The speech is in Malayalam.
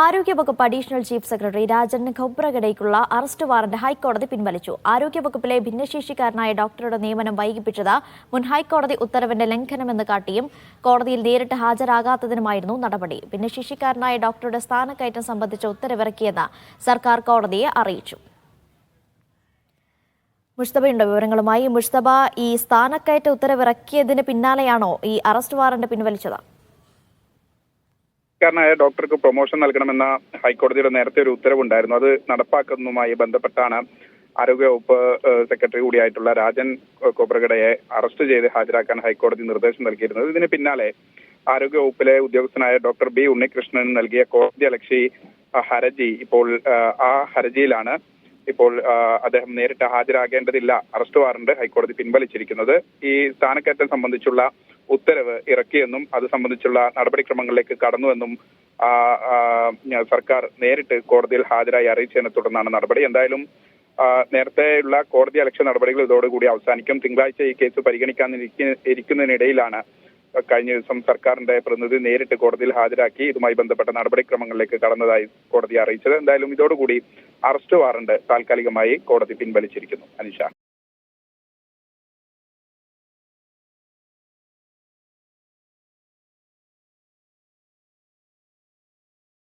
ആരോഗ്യവകുപ്പ് അഡീഷണൽ ചീഫ് സെക്രട്ടറി രാജൻ ഖബ്രഗഡയ്ക്കുള്ള അറസ്റ്റ് വാറന്റ് ഹൈക്കോടതി പിൻവലിച്ചു. ആരോഗ്യവകുപ്പിലെ ഭിന്നശേഷിക്കാരനായ ഡോക്ടറുടെ നിയമനം വൈകിപ്പിച്ചത് മുൻ ഹൈക്കോടതി ഉത്തരവിന്റെ ലംഘനമെന്ന് കാട്ടിയും കോടതിയിൽ നേരിട്ട് ഹാജരാകാത്തതിനുമായിരുന്നു നടപടി. ഭിന്നശേഷിക്കാരനായ ഡോക്ടറുടെ സ്ഥാനക്കയറ്റം സംബന്ധിച്ച ഉത്തരവിറക്കിയെന്ന് സർക്കാർ കോടതിയെ അറിയിച്ചു. മുഷ്തബയുണ്ട് വിവരങ്ങളുമായി? മുഷ്തബ ഈ സ്ഥാനക്കയറ്റ ഉത്തരവിറക്കിയതിന് പിന്നാലെയാണോ ഈ അറസ്റ്റ് വാറന്റ് പിൻവലിച്ചത്? കാരനായ ഡോക്ടർക്ക് പ്രൊമോഷൻ നൽകണമെന്ന ഹൈക്കോടതിയുടെ നേരത്തെ ഒരു ഉത്തരവുണ്ടായിരുന്നു. അത് നടപ്പാക്കുന്നതുമായി ബന്ധപ്പെട്ടാണ് ആരോഗ്യവകുപ്പ് സെക്രട്ടറി കൂടിയായിട്ടുള്ള രാജൻ കോബ്രഗഡയെ അറസ്റ്റ് ചെയ്ത് ഹാജരാക്കാൻ ഹൈക്കോടതി നിർദ്ദേശം നൽകിയിരുന്നത്. ഇതിന് പിന്നാലെ ആരോഗ്യവകുപ്പിലെ ഉദ്യോഗസ്ഥനായ ഡോക്ടർ ബി ഉണ്ണികൃഷ്ണൻ നൽകിയ കോടതി അലക്ഷി ഹർജി ഇപ്പോൾ ആ ഹർജിയിലാണ് ഇപ്പോൾ അദ്ദേഹം നേരിട്ട് ഹാജരാകേണ്ടതില്ല. അറസ്റ്റ് വാറണ്ട് ഹൈക്കോടതി പിൻവലിച്ചിരിക്കുന്നത്. ഈ സ്ഥാനക്കയറ്റം സംബന്ധിച്ചുള്ള ഉത്തരവ് ഇറക്കിയെന്നും അത് സംബന്ധിച്ചുള്ള നടപടിക്രമങ്ങളിലേക്ക് കടന്നുവെന്നും സർക്കാർ നേരിട്ട് കോടതിയിൽ ഹാജരായി അറിയിച്ചതിനെ തുടർന്നാണ് നടപടി. എന്തായാലും നേരത്തെയുള്ള കോടതി അലക്ഷ്യ നടപടികൾ ഇതോടുകൂടി അവസാനിക്കും. തിങ്കളാഴ്ച ഈ കേസ് പരിഗണിക്കാൻ ഇരിക്ക- ഇരിക്കുന്നതിനിടയിലാണ് കഴിഞ്ഞ ദിവസം സർക്കാരിന്റെ പ്രതിനിധി നേരിട്ട് കോടതിയിൽ ഹാജരാക്കി ഇതുമായി ബന്ധപ്പെട്ട നടപടിക്രമങ്ങളിലേക്ക് കടന്നതായി കോടതി അറിയിച്ചത്. എന്തായാലും ഇതോടുകൂടി അറസ്റ്റ് വാറണ്ട് താൽക്കാലികമായി കോടതി പിൻവലിച്ചിരിക്കുന്നു. അനിഷ.